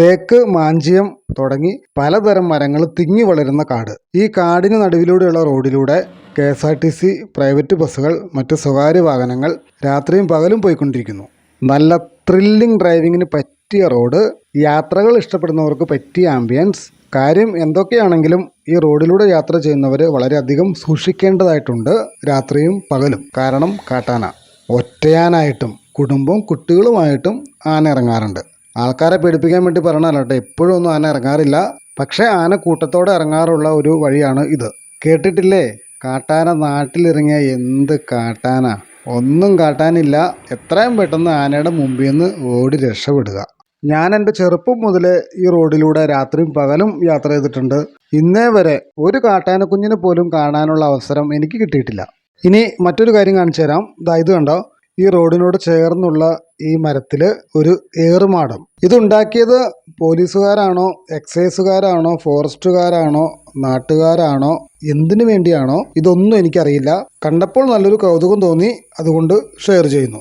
തേക്ക് മാഞ്ചിയം തുടങ്ങി പലതരം മരങ്ങൾ തിങ്ങി വളരുന്ന കാട്. ഈ കാടിന് നടുവിലൂടെയുള്ള റോഡിലൂടെ K S R T C private ബസ്സുകൾ മറ്റ് സ്വകാര്യ വാഹനങ്ങൾ രാത്രിയും പകലും പോയിക്കൊണ്ടിരിക്കുന്നു. നല്ല ത്രില്ലിംഗ് ഡ്രൈവിങ്ങിന് പറ്റിയ റോഡ് യാത്രകൾ ഇഷ്ടപ്പെടുന്നവർക്ക് പറ്റിയ ആംബിയൻസ് കാര്യം എന്തൊക്കെയാണെങ്കിലും ഈ റോഡിലൂടെ യാത്ര ചെയ്യുന്നവർ വളരെയധികം സൂക്ഷിക്കേണ്ടതായിട്ടുണ്ട് രാത്രിയും പകലും. കാരണം കാട്ടാന ഒറ്റയാനായിട്ടും കുടുംബവും കുട്ടികളുമായിട്ടും ആന ഇറങ്ങാറുണ്ട് ആൾക്കാരെ പേടിപ്പിക്കാൻ വേണ്ടി പറയണല്ലോ കേട്ടോ. എപ്പോഴും ഒന്നും ആന ഇറങ്ങാറില്ല. പക്ഷേ ആന കൂട്ടത്തോടെ ഇറങ്ങാറുള്ള ഒരു വഴിയാണ് ഇത്. കേട്ടിട്ടില്ലേ? കാട്ടാന നാട്ടിലിറങ്ങിയ എന്ത് കാട്ടാന? ഒന്നും കാട്ടാനില്ല. എത്രയും പെട്ടെന്ന് ആനയുടെ മുമ്പിൽ നിന്ന് ഓടി രക്ഷപ്പെടുക. ഞാൻ എന്റെ ചെറുപ്പം മുതൽ ഈ റോഡിലൂടെ രാത്രിയും പകലും യാത്ര ചെയ്തിട്ടുണ്ട്. ഇന്നേ വരെ ഒരു കാട്ടാന കുഞ്ഞിനെ പോലും കാണാനുള്ള അവസരം എനിക്ക് കിട്ടിയിട്ടില്ല. ഇനി മറ്റൊരു കാര്യം കാണിച്ചു തരാം. ഇതായത് ഇത് കണ്ടോ? ഈ റോഡിനോട് ചേർന്നുള്ള ഈ മരത്തിൽ ഒരു ഏറുമാടം. ഇതുണ്ടാക്കിയത് പോലീസുകാരാണോ എക്സൈസുകാരാണോ ഫോറസ്റ്റുകാരാണോ നാട്ടുകാരാണോ എന്തിനു വേണ്ടിയാണോ? ഇതൊന്നും എനിക്കറിയില്ല. കണ്ടപ്പോൾ നല്ലൊരു കൗതുകം തോന്നി അതുകൊണ്ട് ഷെയർ ചെയ്യുന്നു.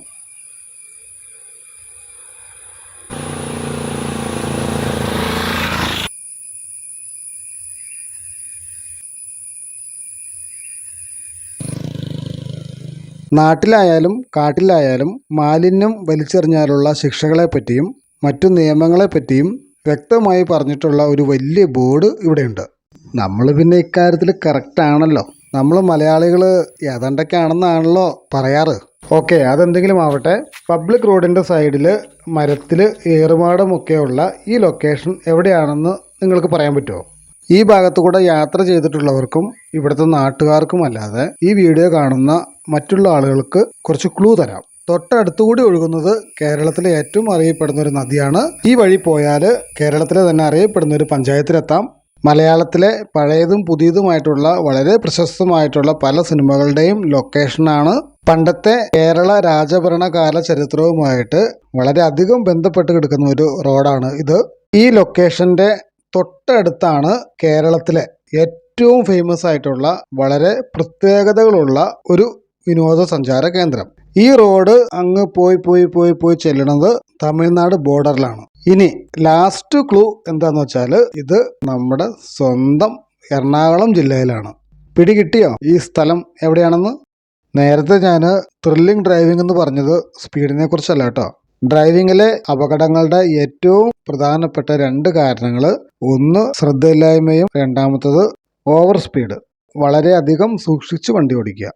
നാട്ടിലായാലും കാട്ടിലായാലും മാലിന്യം വലിച്ചെറിഞ്ഞാലുള്ള ശിക്ഷകളെപ്പറ്റിയും മറ്റു നിയമങ്ങളെപ്പറ്റിയും വ്യക്തമായി പറഞ്ഞിട്ടുള്ള ഒരു വലിയ ബോർഡ് ഇവിടെയുണ്ട്. നമ്മൾ പിന്നെ ഇക്കാര്യത്തിൽ കറക്റ്റ് ആണല്ലോ. നമ്മൾ മലയാളികൾ ഏതാണ്ടൊക്കെയാണെന്നാണല്ലോ പറയാറ്. ഓക്കെ അതെന്തെങ്കിലും ആവട്ടെ. പബ്ലിക് റോഡിന്റെ സൈഡിൽ മരത്തിൽ ഏറുമാടമൊക്കെയുള്ള ഈ ലൊക്കേഷൻ എവിടെയാണെന്ന് നിങ്ങൾക്ക് പറയാൻ പറ്റുമോ ഈ ഭാഗത്തു കൂടെ യാത്ര ചെയ്തിട്ടുള്ളവർക്കും ഇവിടുത്തെ നാട്ടുകാർക്കും അല്ലാതെ ഈ വീഡിയോ കാണുന്ന മറ്റുള്ള ആളുകൾക്ക് കുറച്ച് ക്ലൂ തരാം. തൊട്ടടുത്തുകൂടി ഒഴുകുന്നത് കേരളത്തിലെ ഏറ്റവും അറിയപ്പെടുന്ന ഒരു നദിയാണ്. ഈ വഴി പോയാൽ കേരളത്തിലെ തന്നെ അറിയപ്പെടുന്ന ഒരു പഞ്ചായത്തിലെത്താം. മലയാളത്തിലെ പഴയതും പുതിയതുമായിട്ടുള്ള വളരെ പ്രശസ്തമായിട്ടുള്ള പല സിനിമകളുടെയും ലൊക്കേഷനാണ് പണ്ടത്തെ കേരള രാജഭരണകാല ചരിത്രവുമായിട്ട് വളരെയധികം ബന്ധപ്പെട്ട് കിടക്കുന്ന ഒരു റോഡാണ് ഇത്. ഈ ലൊക്കേഷന്റെ തൊട്ടടുത്താണ് കേരളത്തിലെ ഏറ്റവും ഫേമസ് ആയിട്ടുള്ള വളരെ പ്രത്യേകതകളുള്ള ഒരു വിനോദസഞ്ചാര കേന്ദ്രം. ഈ റോഡ് അങ്ങ് പോയി പോയി പോയി പോയി ചെല്ലണത് തമിഴ്നാട് ബോർഡറിലാണ് ഇനി ലാസ്റ്റ് ക്ലൂ എന്താന്ന് വെച്ചാൽ ഇത് നമ്മുടെ സ്വന്തം എറണാകുളം ജില്ലയിലാണ്. പിടികിട്ടിയോ? ഈ സ്ഥലം എവിടെയാണെന്ന്? നേരത്തെ ഞാൻ ത്രില്ലിംഗ് ഡ്രൈവിംഗ് എന്ന് പറഞ്ഞത് സ്പീഡിനെ കുറിച്ചല്ല കേട്ടോ. ഡ്രൈവിങ്ങിലെ അപകടങ്ങളുടെ ഏറ്റവും പ്രധാനപ്പെട്ട രണ്ട് കാരണങ്ങൾ. ഒന്ന് ശ്രദ്ധയില്ലായ്മയും. രണ്ടാമത്തത് ഓവർ സ്പീഡ് വളരെയധികം സൂക്ഷിച്ച് വണ്ടി ഓടിക്കുക.